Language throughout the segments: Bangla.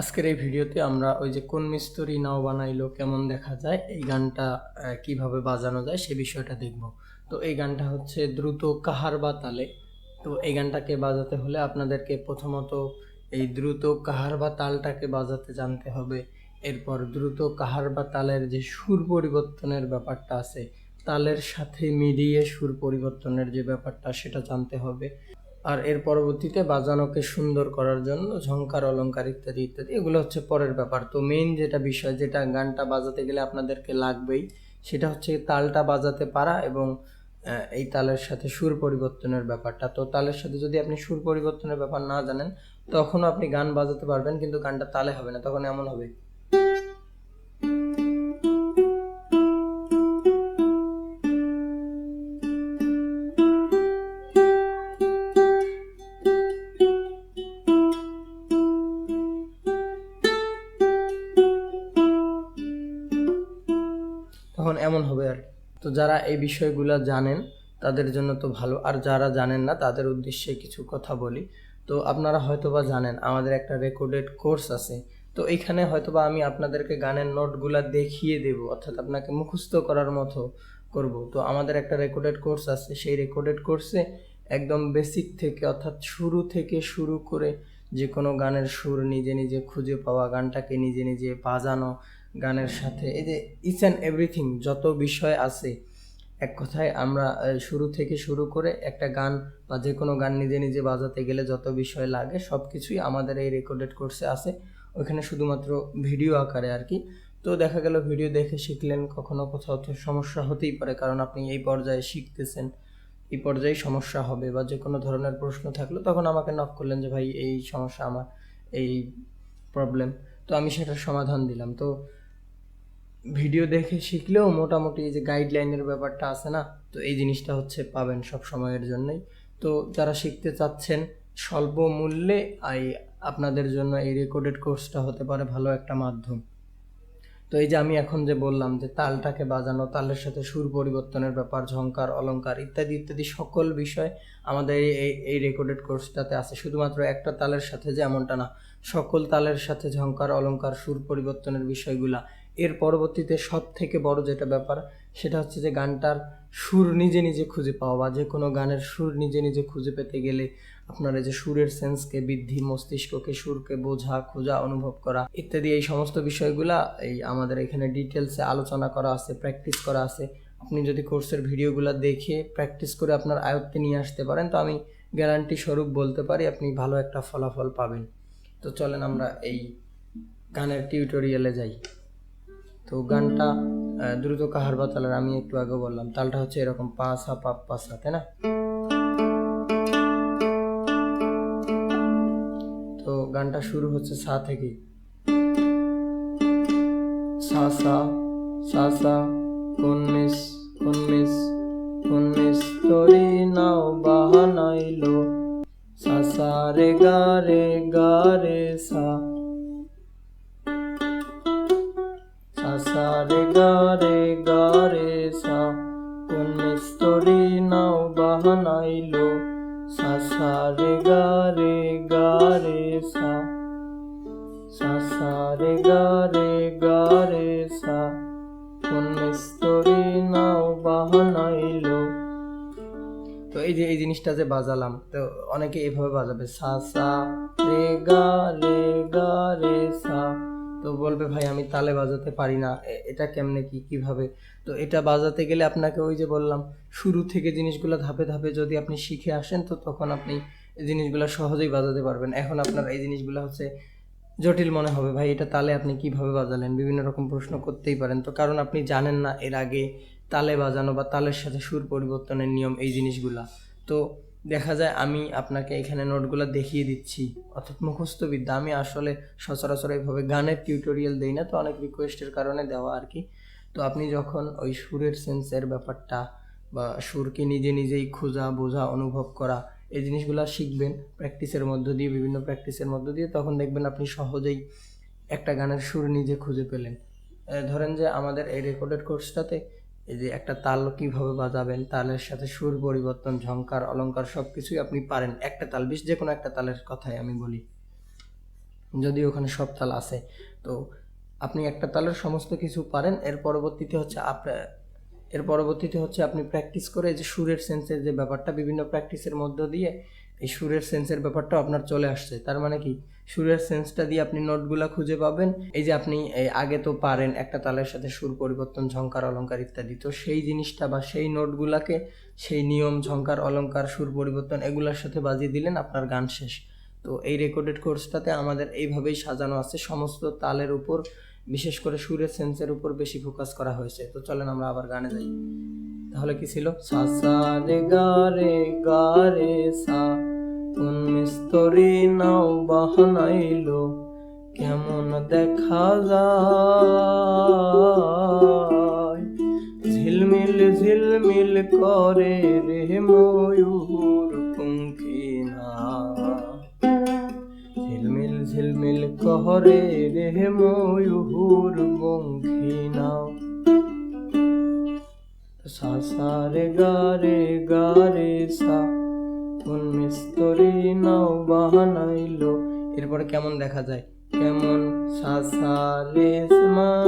আজকের এই ভিডিওতে আমরা ওই যে কোন মিস্তরি নাও বানাইলো, কেমন দেখা যায়, এই গানটা কীভাবে বাজানো যায় সে বিষয়টা দেখব। তো এই গানটা হচ্ছে দ্রুত কাহার বা তালে। তো এই গানটাকে বাজাতে হলে আপনাদেরকে প্রথমত এই দ্রুত কাহার বা তালটাকে বাজাতে জানতে হবে। এরপর দ্রুত কাহার বা তালের যে সুর পরিবর্তনের ব্যাপারটা আছে, তালের সাথে মিলিয়ে সুর পরিবর্তনের যে ব্যাপারটা, সেটা জানতে হবে। আর এর পরবর্তীতে বাজানোকে সুন্দর করার জন্য ঝংকার, অলংকার ইত্যাদি ইত্যাদি, এগুলো হচ্ছে পরের ব্যাপার। তো মেইন যেটা বিষয়, যেটা গানটা বাজাতে গেলে আপনাদেরকে লাগবেই, সেটা হচ্ছে তালটা বাজাতে পারা এবং এই তালের সাথে সুর পরিবর্তনের ব্যাপারটা। তো তালের সাথে যদি আপনি সুর পরিবর্তনের ব্যাপার না জানেন, তখনও আপনি গান বাজাতে পারবেন, কিন্তু গানটা তালে হবে না, তখন এমন হবে। তো যারা এই বিষয়গুলো জানেন, তাদের জন্য তো ভালো। আর যারা জানেন না, তাদের উদ্দেশ্যে কিছু কথা বলি। তো আপনারা হয়তোবা জানেন, আমাদের একটা রেকর্ডেড কোর্স আছে। তো এখানে হয়তোবা আমি আপনাদেরকে গানের নোটগুলা দেখিয়ে দেব, অর্থাৎ আপনাকে মুখস্থ করার মতো করব। তো আমাদের একটা রেকর্ডেড কোর্স আছে, সেই রেকর্ডেড কোর্সে একদম বেসিক থেকে, অর্থাৎ শুরু থেকে শুরু করে যে কোনো গানের সুর নিজে নিজে খুঁজে পাওয়া, গানটাকে নিজে নিজে বাজানো গানের সাথে। এই যে ইচ অ্যান্ড এভরিথিং যত বিষয় আছে, এক কথায় আমরা শুরু থেকে শুরু করে একটা গান বা যে কোনো গান নিজে নিজে বাজাতে গেলে যত বিষয় লাগে সব কিছুই আমাদের এই রেকর্ডেড কোর্সে আছে। ওইখানে শুধুমাত্র ভিডিও আকারে আর কি। তো দেখা গেল ভিডিও দেখে শিখলেন, কখনো কোথাও তো সমস্যা হতেই পারে, কারণ আপনি এই পর্যায়ে শিখতেছেন, এই পর্যায়ে সমস্যা হবে বা যে কোনো ধরনের প্রশ্ন থাকলে তখন আমাকে নক করলেন যে, ভাই, এই সমস্যা আমার, এই প্রবলেম তো আমি সেটার সমাধান দিলাম। তো ভিডিও দেখে শিখলেও মোটামুটি এই যে গাইডলাইনের ব্যাপারটা আছে না, তো এই জিনিসটা হচ্ছে পাবেন সব সময়ের জন্যই। তো যারা শিখতে চাচ্ছেন স্বল্প মূল্যে, এই আপনাদের জন্য এই রেকর্ডেড কোর্সটা হতে পারে ভালো একটা মাধ্যম। তো এই যে আমি এখন যে বললাম যে তালটাকে বাজানো, তালের সাথে সুর পরিবর্তনের ব্যাপার, ঝংকার অলঙ্কার ইত্যাদি ইত্যাদি সকল বিষয় আমাদের এই- এই রেকর্ডেড কোর্সটাতে আছে। শুধুমাত্র একটা তালের সাথে যে এমনটা না, সকল তালের সাথে ঝংকার অলঙ্কার সুর পরিবর্তনের বিষয়গুলা এর পরবর্তীতে সব থেকে বড় যেটা ব্যাপার, সেটা হচ্ছে যে গানটার সুর নিজে নিজে খুঁজে পাওয়া বা যে কোনো গানের সুর নিজে নিজে খুঁজে পেতে গেলে আপনার যে সুরের সেন্সকে, বৃদ্ধি, মস্তিষ্ককে, সুরকে বোঝা, খোঁজা, অনুভব করা ইত্যাদি এই সমস্ত বিষয়গুলা এই আমাদের এখানে ডিটেলসে আলোচনা করা আছে, প্র্যাকটিস করা আছে। আপনি যদি কোর্সের ভিডিওগুলো দেখে প্র্যাকটিস করে আপনার আয়ত্তে নিয়ে আসতে পারেন, তো আমি গ্যারান্টি স্বরূপ বলতে পারি আপনি ভালো একটা ফলাফল পাবেন। তো চলেন আমরা এই গানের টিউটোরিয়ালে যাই। তো গানটা দ্রুত কাহার বা তালের আমি একটু আগে বললাম, তালটা হচ্ছে এরকম পা সা পা পা সা, তাই না? তো গানটা শুরু হচ্ছে সা থেকে সা সা সা সা, কোন মিস কোন মিস কোন মিস তোরি নাও বাহানাইলো। সা সা রে গা রে গা রে সা রে গা রে গা রে সা কোন মিস্তরি নাও বাহানাইলো সা সা রে গা রে গা রে সা সা সা রে গা রে গা রে সা কোন মিস্তরি নাও বাহানাইলো তো এই যে, এই জিনিসটা যে বাজালাম, তো অনেকে এইভাবে বাজাবে। সা সা রে গা রে গা রে সা তো বলবে, ভাই, আমি তালে বাজাতে পারি না। এটা কেমনে কি? কীভাবে? তো এটা বাজাতে গেলে আপনাকে ওই যে বললাম, শুরু থেকে জিনিসগুলো ধাপে ধাপে যদি আপনি শিখে আসেন, তো তখন আপনি এই জিনিসগুলো সহজেই বাজাতে পারবেন। এখন আপনার এই জিনিসগুলো হচ্ছে জটিল মনে হবে, ভাই, এটা তালে আপনি কীভাবে বাজালেন? বিভিন্ন রকম প্রশ্ন করতেই পারেন। তো কারণ আপনি জানেন না, এর আগে তালে বাজানো বা তালের সাথে সুর পরিবর্তনের নিয়ম এই জিনিসগুলা। তো দেখা যায় আমি আপনাকে এখানে নোটগুলো দেখিয়ে দিচ্ছি। অর্থাৎ মুখস্থ বিদ্যা। আমি আসলে সচরাচর এইভাবে গানের টিউটোরিয়াল দেই না, তো অনেক রিকোয়েস্টের কারণে দেওয়া আর কি। তো আপনি যখন ওই সুরের সেন্সের ব্যাপারটা বা সুরকে নিজে নিজেই খোঁজা, বোঝা, অনুভব করা, এই জিনিসগুলো শিখবেন প্র্যাকটিসের মধ্য দিয়ে, বিভিন্ন প্র্যাকটিসের মধ্য দিয়ে, তখন দেখবেন আপনি সহজেই একটা গানের সুর নিজে খুঁজে পেলেন। ধরেন যে আমাদের এই রেকর্ডেড কোর্সটাতে এই যে একটা তাল কীভাবে বাজাবেন, তালের সাথে সুর, পরিবর্তন, ঝংকার অলঙ্কার সব কিছুই আপনি পারেন। একটা তাল, বিশ যে কোনো একটা তালের কথাই আমি বলি। যদি ওখানে সব তাল আছে। তো আপনি একটা তালের সমস্ত কিছু পারেন, এর পরবর্তীতে হচ্ছে আপনার এর পরবর্তীতে হচ্ছে আপনি প্র্যাকটিস করে যে সুরের সেন্সের যে ব্যাপারটা, বিভিন্ন প্র্যাকটিসের মধ্য দিয়ে এই সুরের সেন্সের ব্যাপারটা আপনার চলে আসছে। তার মানে কি? সুরের সেন্সটা দিয়ে আপনি নোটগুলা খুঁজে পাবেন। এই যে আপনি আগে তো পারেন একটা তালের সাথে সুর পরিবর্তন, ঝংকার, অলংকার ইত্যাদি। তো সেই জিনিসটা বা সেই নোটগুলাকে সেই নিয়ম, ঝংকার, অলংকার, সুর পরিবর্তন এগুলোর সাথে বাজিয়ে দিলেন আপনার গান শেষ। তো এই রেকর্ডেড কোর্সটাতে আমাদের এইভাবেই সাজানো আছে। সমস্ত তালের উপর, বিশেষ করে সুরের সেন্সের উপর বেশি ফোকাস করা হয়েছে। তো চলেন আমরা আবার গানে যাই। তাহলে কি ছিল? সা সা, রে, গা রে গা, রে, সা। কোন মিস্তরি নাও বাহানাইলো, কেমন দেখা যায়? ঝিলমিল ঝিলমিল করে রে ময়ূর পঙ্খী না। ঝিলমিল ঝিলমিল করে রে ময়ূর পঙ্খী নাও সা সা রে গা রে গা রে সা কোন মিস্তরি নাও বাহানাইলো। এরপরে কেমন দেখা যায়? কেমন? সা সা রে মা।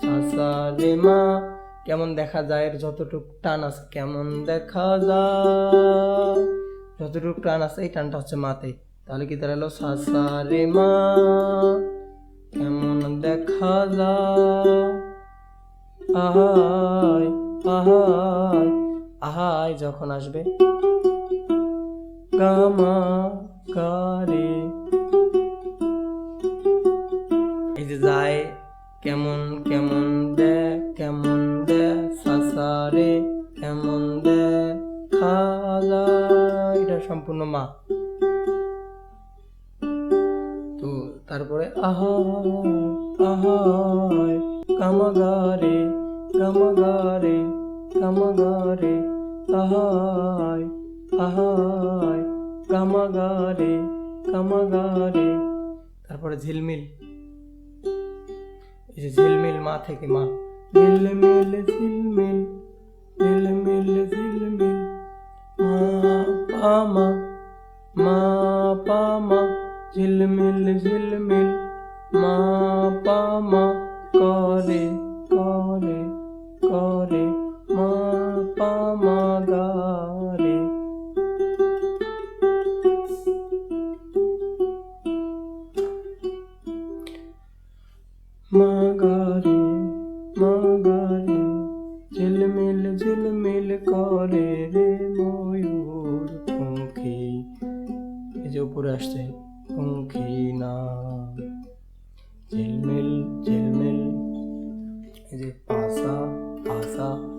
সা সা রে মা। কেমন দেখা যায়? এর যতটুক টান আছে কেমন দেখা যায়? যতটুক টান আছে, এই টানটা হচ্ছে মাতে। তাহলে কি দাঁড়াল? সা সা রে মা। কেমন দেখা যায়? আহাই আহাই আহাই যখন আসবে। গামা গারে এই যে যায়, কেমন কেমন দে কেমন দে সাসারে কেমন দে খাজা এটা সম্পূর্ণ মা। তো তারপরে আহাই আহাই কামাগারে কামাগারে কামাগারে আহাই আহাই কামাগারে কামাগারে। তারপরে ঝিলমিল। এই যে ঝিলমিল মা থেকে মা। ঝিলমিল ঝিলমিল ঝিলমিল ঝিলমিল। মা পামা মা। পামা ঝিলমিল ঝিলমিল। মা পামা করে করে। না ঝিলমিল ঝিলমিল এই যে পাশা পাসা।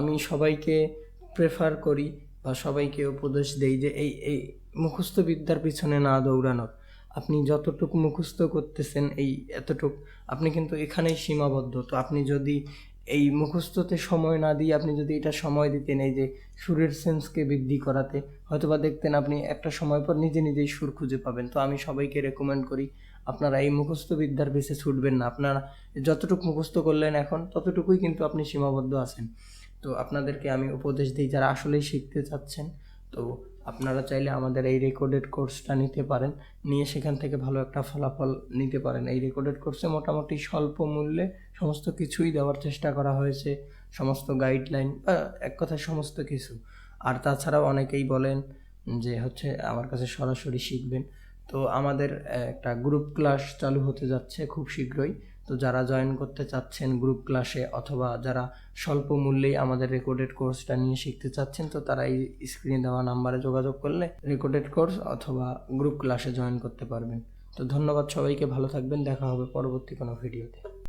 আমি সবাইকে প্রেফার করি বা সবাইকে উপদেশ দেই যে এই এই মুখস্থ বিদ্যার পিছনে না দৌড়ানোর। আপনি যতটুকু মুখস্থ করতেছেন এই এতটুক, আপনি কিন্তু এখানেই সীমাবদ্ধ। তো আপনি যদি এই মুখস্থতে সময় না দিয়ে আপনি যদি এটা সময় দিতেন এই যে সুরের সেন্সকে বৃদ্ধি করাতে, হয়তোবা দেখতেন আপনি একটা সময় পর নিজে নিজেই সুর খুঁজে পাবেন। তো আমি সবাইকে রেকমেন্ড করি, আপনারা এই মুখস্থ বিদ্যার বেছে ছুটবেন না। আপনারা যতটুকু মুখস্থ করলেন এখন, ততটুকুই কিন্তু আপনি সীমাবদ্ধ আছেন। তো আপনাদেরকে আমি উপদেশ দিই, যারা আসলেই শিখতে চাচ্ছেন, তো আপনারা চাইলে আমাদের এই রেকর্ডেড কোর্সটা নিতে পারেন। নিয়ে সেখান থেকে ভালো একটা ফলাফল নিতে পারেন। এই রেকর্ডেড কোর্সে মোটামুটি স্বল্প মূল্যে সমস্ত কিছুই দেওয়ার চেষ্টা করা হয়েছে। সমস্ত গাইডলাইন বা এক কথায় সমস্ত কিছু। আর তাছাড়াও অনেকেই বলেন যে হচ্ছে আমার কাছে সরাসরি শিখবেন। তো আমাদের একটা গ্রুপ ক্লাস চালু হতে যাচ্ছে খুব শীঘ্রই। তো যারা জয়েন করতে চাচ্ছেন গ্রুপ ক্লাসে অথবা যারা স্বল্প মূল্যেই আমাদের রেকর্ডেড কোর্সটা নিয়ে শিখতে চাচ্ছেন, তো তারা এই স্ক্রিনে দেওয়া নাম্বারে যোগাযোগ করলে রেকর্ডেড কোর্স অথবা গ্রুপ ক্লাসে জয়েন করতে পারবেন। তো ধন্যবাদ সবাইকে, ভালো থাকবেন, দেখা হবে পরবর্তী কোনো ভিডিওতে